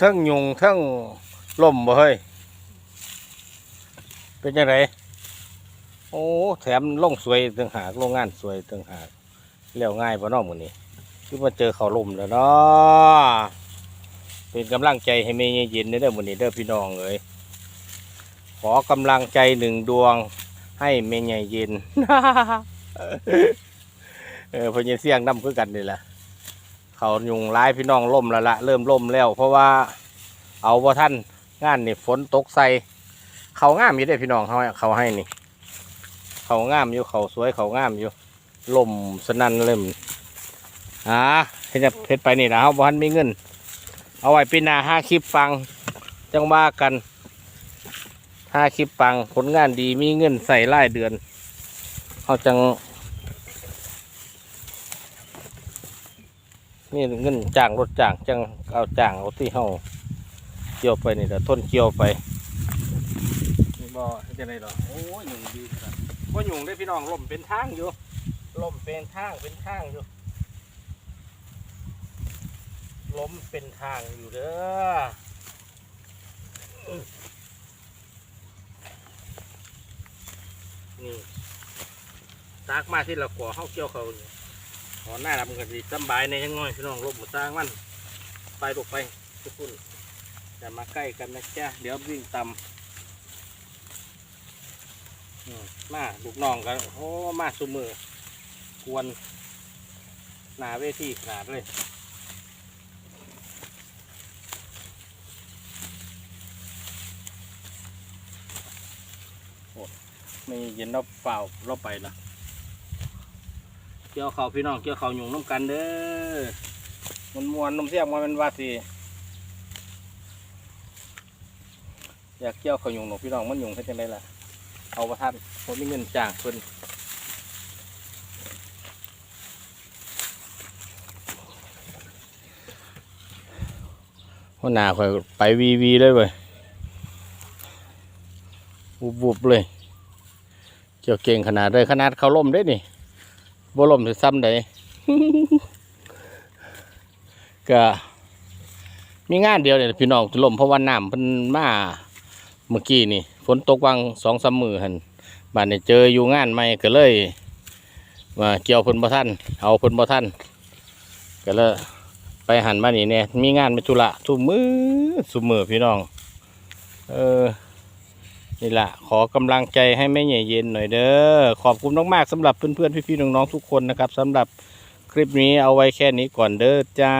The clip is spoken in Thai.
ทั้งยุงทั้งล่มบ่เฮ้ย เป็นยังไงโอ้ แถมล่องสวยต่างหากโรงงานสวยต่างหากเลี้ยวง่ายปะน้องมือนี้คือมาเจอเขาล่มแล้วเนาะเป็นกำลังใจให้เมย์เย็นเด้อมือนี้เด้อพี่น้องเอ้ยขอกำลังใจหนึ่งดวง ให้เมย์เย็นเออพนยังเสียงน้ำคือกันนี่แหละ เขายุงร้ายพี่น้องล่มแล้วละเริ่มล่มแล้ว เพราะว่าเอาว่าท่านงานนี่ฝนตกใส่เขางามอยู่ได้พี่น้องเขาเขาให้นี่ เขางามอยู่เขาสวยเขางามอยู่ล่มสนั่นเริ่มอ่าเฮ็ดจะเฮ็ดไปนี่นะเขาบ่ทันมีเงิน เอาไว้ปีหน้าห้าคลิปฟัง จังว่ากันห้าคลิปฟังผลงานดีมีเงินใส่รายเดือนเขาจัง นี่เงินจ้างรถจ้างจังเอาจ้างเอาที่เฮาเกี่ยวไปนี่แต่ต้นเกี่ยวไปนี่บ่จะไหนหรอโอ้ยยุงดีครับบ่ยุงได้พี่น้องลมเป็นทางอยู่ลมเป็นทางเป็นทางอยู่ลมเป็นทางอยู่เด้อนี่ตากมาที่เราก่อเฮาเกี่ยวเขานี่ ขอหน้าดำกันสิสำบายในยังน้อยพี่น้องลบหมดสร้างมันไปลกไปทุกคนอย่มาใกล้กันนะจ๊ะเดี๋ยววิ่งต่ำอืมมาลูกน้องกันโอ้มาสุมือกวนหนาเวทีขนาดเลยโอ้ไม่เย็นเราเปล่าเราไปละ กี่ยวเขาพี่น้องเกี่ยวเขาหยุ่งน้ำกันเด้อมันมวนน้ำเสียงมาเป็นว่าสิอยากเกี่ยวเขาหยุ่งหนูพี่น้องมันหยุ่งให้จังไดล่ะเอาประทันผมมีเงินจ้างเพิ่นหัวหน้าข่อยไปวีวีเลยเว้ยบุบบุบๆเลยเกี่ยวเก่งขนาดเลยขนาดเขาล่มได้นี่ บ่ลมสิซ้ำใดก็มีงานเดียวเนี่ยพี่น้องที่ลมเพราะว่าน้ำเพิ่นมาเมื่อกี้นี่ ฝนตกวังสองสามมือหันบ้านนี่เจออยู่งานใหม่ก็เลยมาเกี่ยวเพิ่นบ่ทันเอาเพิ่นบ่ทันก็เลยไปหันมานี่เนี่ยมีงานมีธุระทุกมือสุกมือพี่น้อง เออ นี่แหละขอกำลังใจให้แม่ใหญ่เย็นหน่อยเด้อขอบคุณมากๆสำหรับเพื่อนๆพี่ๆน้องๆทุกคนนะครับสำหรับคลิปนี้เอาไว้แค่นี้ก่อนเด้อจ้า